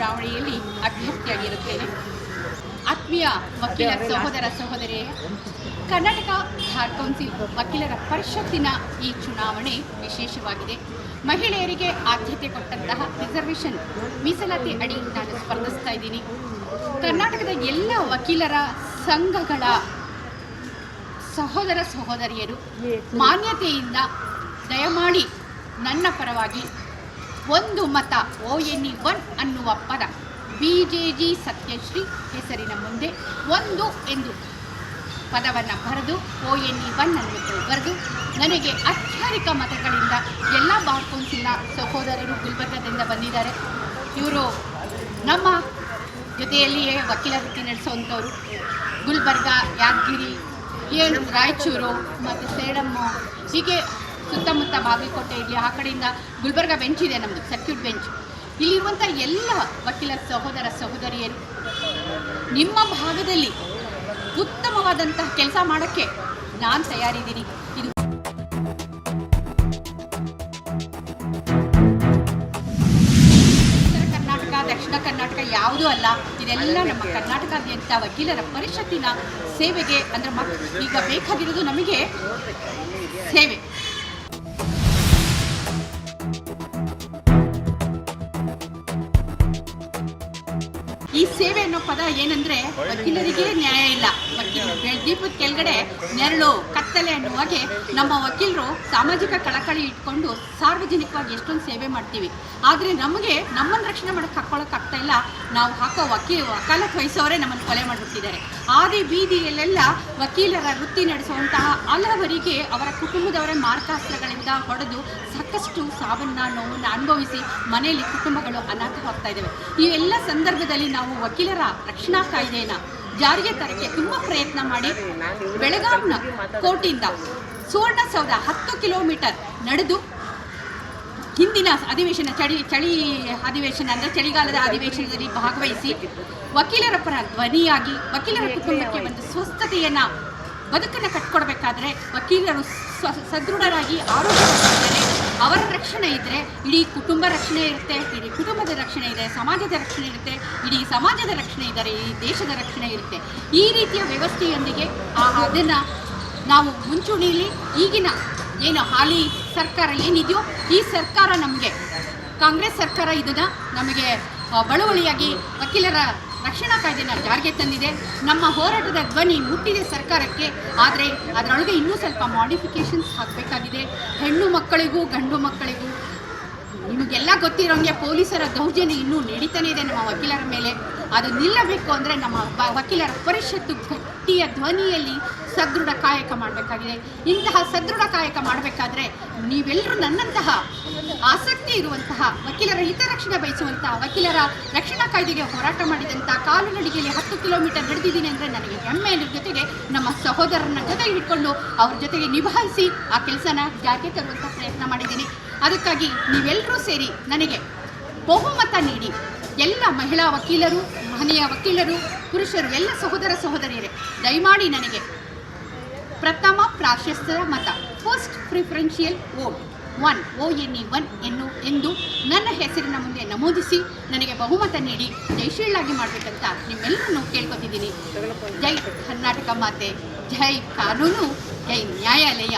ಬಾರಿಯಲ್ಲಿ ಅಭ್ಯರ್ಥಿಯಾಗಿರುತ್ತೇನೆ. ಆತ್ಮೀಯ ವಕೀಲ ಸಹೋದರ ಸಹೋದರಿಯರೇ ಕರ್ನಾಟಕ ಬಾರ್ ಕೌನ್ಸಿಲ್ ವಕೀಲರ ಪರಿಷತ್ತಿನ ಈ ಚುನಾವಣೆ ವಿಶೇಷವಾಗಿದೆ. ಮಹಿಳೆಯರಿಗೆ ಆದ್ಯತೆ ಕೊಟ್ಟಂತಹ ರಿಸರ್ವೇಷನ್ ಮೀಸಲಾತಿ ಅಡಿ ನಾನು ಸ್ಪರ್ಧಿಸ್ತಾ ಇದ್ದೀನಿ. ಕರ್ನಾಟಕದ ಎಲ್ಲ ವಕೀಲರ ಸಂಘಗಳ ಸಹೋದರ ಸಹೋದರಿಯರು ಮಾನ್ಯತೆಯಿಂದ ದಯಮಾಡಿ ನನ್ನ ಪರವಾಗಿ ಒಂದು ಮತ ಓ ಎನ್ ಇ ಒನ್ ಅನ್ನುವ ಪದ. ಬಿ ಜೆ ಜಿ ಸತ್ಯಶ್ರೀ ಹೆಸರಿನ ಮುಂದೆ ಒಂದು ಎಂದು ಪದವನ್ನು ಬರೆದು ಓ ಎನ್ ಇ ಒನ್ ಅನ್ನು ಬರೆದು, ನನಗೆ ಅತ್ಯಧಿಕ ಮತಗಳಿಂದ ಎಲ್ಲ ಬಾರ್ ಕೌನ್ಸಿಲ್ನ ಸಹೋದರರು ಗುಲ್ಬರ್ಗದಿಂದ ಬಂದಿದ್ದಾರೆ. ಇವರು ನಮ್ಮ ಜೊತೆಯಲ್ಲಿಯೇ ವಕೀಲ ವೃತ್ತಿ ನಡೆಸುವಂಥವ್ರು. ಗುಲ್ಬರ್ಗ, ಯಾದಗಿರಿ ಏನು ರಾಯಚೂರು ಮತ್ತು ಸೇಡಮ್ಮು ಹೀಗೆ ಸುತ್ತಮುತ್ತ ಬಾಗಲಕೋಟೆ ಇಲ್ಲಿ ಆ ಕಡೆಯಿಂದ ಗುಲ್ಬರ್ಗ ಬೆಂಚ್ ಇದೆ ನಮ್ಮದು ಸರ್ಕ್ಯೂಟ್ ಬೆಂಚ್ ಇಲ್ಲಿರುವಂಥ ಎಲ್ಲ ವಕೀಲ ಸಹೋದರ ಸಹೋದರಿಯರು, ನಿಮ್ಮ ಭಾಗದಲ್ಲಿ ಉತ್ತಮವಾದಂತಹ ಕೆಲಸ ಮಾಡೋಕ್ಕೆ ನಾನು ತಯಾರಿದ್ದೀನಿ. ಇದು ಉತ್ತರ ಕರ್ನಾಟಕ, ದಕ್ಷಿಣ ಕರ್ನಾಟಕ ಯಾವುದೂ ಅಲ್ಲ, ಇದೆಲ್ಲ ನಮ್ಮ ಕರ್ನಾಟಕಾದ್ಯಂತ ವಕೀಲರ ಪರಿಷತ್ತಿನ ಸೇವೆಗೆ, ಅಂದ್ರೆ ಮಕ್, ಈಗ ಬೇಕಾಗಿರೋದು ನಮಗೆ ಸೇವೆ. ಈ ಸೇವೆ ಅನ್ನೋ ಪದ ಏನಂದ್ರೆ ವಕೀಲರಿಗೆ ನ್ಯಾಯ ಇಲ್ಲ. ವಕೀಲ ದೀಪದ ಕೆಳಗಡೆ ನೆರಳು, ಕತ್ತಲೆ ಅನ್ನುವಾಗೆ ನಮ್ಮ ವಕೀಲರು ಸಾಮಾಜಿಕ ಕಳಕಳಿ ಇಟ್ಕೊಂಡು ಸಾರ್ವಜನಿಕವಾಗಿ ಎಷ್ಟೊಂದು ಸೇವೆ ಮಾಡ್ತೀವಿ. ಆದ್ರೆ ನಮಗೆ ನಮ್ಮನ್ನು ರಕ್ಷಣೆ ಮಾಡಕ್ಕೆ ಹಾಕ್ಕೊಳಕ್ ಆಗ್ತಾ ಇಲ್ಲ. ನಾವು ಹಾಕೋ ವಕೀಲ ವಕಾಲತ್ ವಹಿಸೋರೇ ನಮ್ಮನ್ನು ಕೊಲೆ ಮಾಡಿಬಿಟ್ಟಿದ್ದಾರೆ. ಆದಿ ಬೀದಿಯಲ್ಲೆಲ್ಲ ವಕೀಲರ ವೃತ್ತಿ ನಡೆಸುವಂತಹ ಹಲವರಿಗೆ ಅವರ ಕುಟುಂಬದವರ ಮಾರ್ಕಾಸ್ತ್ರಗಳಿಂದ ಹೊಡೆದು ಸಾಕಷ್ಟು ಸಾವನ್ನ ನೋವನ್ನು ಅನುಭವಿಸಿ ಮನೆಯಲ್ಲಿ ಕುಟುಂಬಗಳು ಅನಾಥವಾಗ್ತಾ ಇದ್ದಾವೆ. ಈ ಎಲ್ಲ ಸಂದರ್ಭದಲ್ಲಿ ನಾವು ವಕೀಲರ ರಕ್ಷಣಾ ಕಾಯ್ದೆಯನ್ನು ಜಾರಿಗೆ ತರಕ್ಕೆ ತುಂಬ ಪ್ರಯತ್ನ ಮಾಡಿ ಬೆಳಗಾವಿನ ಕೋರ್ಟಿಂದ ಸುವರ್ಣಸೌಧ ಹತ್ತು ಕಿಲೋಮೀಟರ್ ನಡೆದು ಹಿಂದಿನ ಅಧಿವೇಶನ, ಚಳಿ ಚಳಿ ಅಧಿವೇಶನ ಅಂದರೆ ಚಳಿಗಾಲದ ಅಧಿವೇಶನದಲ್ಲಿ ಭಾಗವಹಿಸಿ ವಕೀಲರ ಪರ ಧ್ವನಿಯಾಗಿ, ವಕೀಲರ ಕುಟುಂಬಕ್ಕೆ ಒಂದು ಸ್ವಸ್ಥತೆಯನ್ನು, ಬದುಕನ್ನು ಕಟ್ಕೊಡ್ಬೇಕಾದ್ರೆ ವಕೀಲರು ಸದೃಢರಾಗಿ ಆರೋಗ್ಯ ಅವರ ರಕ್ಷಣೆ ಇದ್ದರೆ ಇಡೀ ಕುಟುಂಬ ರಕ್ಷಣೆ ಇರುತ್ತೆ, ಇಡೀ ಕುಟುಂಬದ ರಕ್ಷಣೆ ಇದೆ, ಸಮಾಜದ ರಕ್ಷಣೆ ಇರುತ್ತೆ, ಇಡೀ ಸಮಾಜದ ರಕ್ಷಣೆ ಇದ್ದಾರೆ ಈ ದೇಶದ ರಕ್ಷಣೆ ಇರುತ್ತೆ. ಈ ರೀತಿಯ ವ್ಯವಸ್ಥೆಯೊಂದಿಗೆ ಅದನ್ನು ನಾವು ಮುಂಚೂಣಿಯಲ್ಲಿ ಈಗಿನ ಏನು ಹಾಲಿ ಸರ್ಕಾರ ಏನಿದೆಯೋ ಈ ಸರ್ಕಾರ ನಮಗೆ. ಕಾಂಗ್ರೆಸ್ ಸರ್ಕಾರ ಇದನ್ನು ನಮಗೆ ಬಳುವಳಿಯಾಗಿ ವಕೀಲರ ರಕ್ಷಣಾ ಕಾಯ್ದೆನ ಜಾರಿಗೆ ತಂದಿದೆ. ನಮ್ಮ ಹೋರಾಟದ ಧ್ವನಿ ಮುಟ್ಟಿದೆ ಸರ್ಕಾರಕ್ಕೆ. ಆದರೆ ಅದರೊಳಗೆ ಇನ್ನೂ ಸ್ವಲ್ಪ ಮಾಡಿಫಿಕೇಶನ್ಸ್ ಹಾಕಬೇಕಾಗಿದೆ. ಹೆಣ್ಣು ಮಕ್ಕಳಿಗೂ, ಗಂಡು ಮಕ್ಕಳಿಗೂ. ನಿಮಗೆಲ್ಲ ಗೊತ್ತಿರೋಂಗೆ ಪೊಲೀಸರ ದೌರ್ಜನ್ಯ ಇನ್ನೂ ನಡೀತಾನೆ ಇದೆ ನಮ್ಮ ವಕೀಲರ ಮೇಲೆ. ಅದು ನಿಲ್ಲಬೇಕು ಅಂದರೆ ನಮ್ಮ ವಕೀಲರ ಪರಿಷತ್ತು ಗಟ್ಟಿಯ ಧ್ವನಿಯಲ್ಲಿ ಸದೃಢ ಕಾಯಕ ಮಾಡಬೇಕಾಗಿದೆ. ಇಂತಹ ಸದೃಢ ಕಾಯಕ ಮಾಡಬೇಕಾದ್ರೆ ನೀವೆಲ್ಲರೂ ನನ್ನಂತಹ ಆಸಕ್ತಿ ಇರುವಂತಹ ವಕೀಲರ ಹಿತರಕ್ಷಣೆ ಬಯಸುವಂತಹ ವಕೀಲರ ರಕ್ಷಣಾ ಕಾಯ್ದೆಗೆ ಹೋರಾಟ ಮಾಡಿದಂಥ ಕಾಲು ನಡಿಗೆಯಲ್ಲಿ ಹತ್ತು ಕಿಲೋಮೀಟರ್ ನಡೆದಿದ್ದೀನಿ ಅಂದರೆ ನನಗೆ ಹೆಮ್ಮೆ ಅನ್ನೋದ್ರ ಜೊತೆಗೆ ನಮ್ಮ ಸಹೋದರನ ಜೊತೆ ಇಟ್ಕೊಂಡು ಅವ್ರ ಜೊತೆಗೆ ನಿಭಾಯಿಸಿ ಆ ಕೆಲಸನ ಜಾರಿಗೆ ತರುವಂಥ ಪ್ರಯತ್ನ ಮಾಡಿದ್ದೀನಿ. ಅದಕ್ಕಾಗಿ ನೀವೆಲ್ಲರೂ ಸೇರಿ ನನಗೆ ಬಹುಮತ ನೀಡಿ. ಎಲ್ಲ ಮಹಿಳಾ ವಕೀಲರು, ಮಹನೀಯ ವಕೀಲರು, ಪುರುಷರು, ಎಲ್ಲ ಸಹೋದರ ಸಹೋದರಿಯರೇ, ದಯಮಾಡಿ ನನಗೆ ಪ್ರಥಮ ಪ್ರಾಶಸ್ತ್ಯ ಮತ first preferential vote one O N E one ಎನ್ನು, ಎಂದು ನನ್ನ ಹೆಸರಿನ ಮುಂದೆ ನಮೂದಿಸಿ ನನಗೆ ಬಹುಮತ ನೀಡಿ ಜಯಶೀಲಾಗಿ ಮಾಡಬೇಕಂತ ನಿಮ್ಮೆಲ್ಲರನ್ನು ಕೇಳ್ಕೊತಿದ್ದೀನಿ. ಜೈ ಕರ್ನಾಟಕ ಮಾತೆ, ಜೈ ಕಾನೂನು, ಜೈ ನ್ಯಾಯಾಲಯ.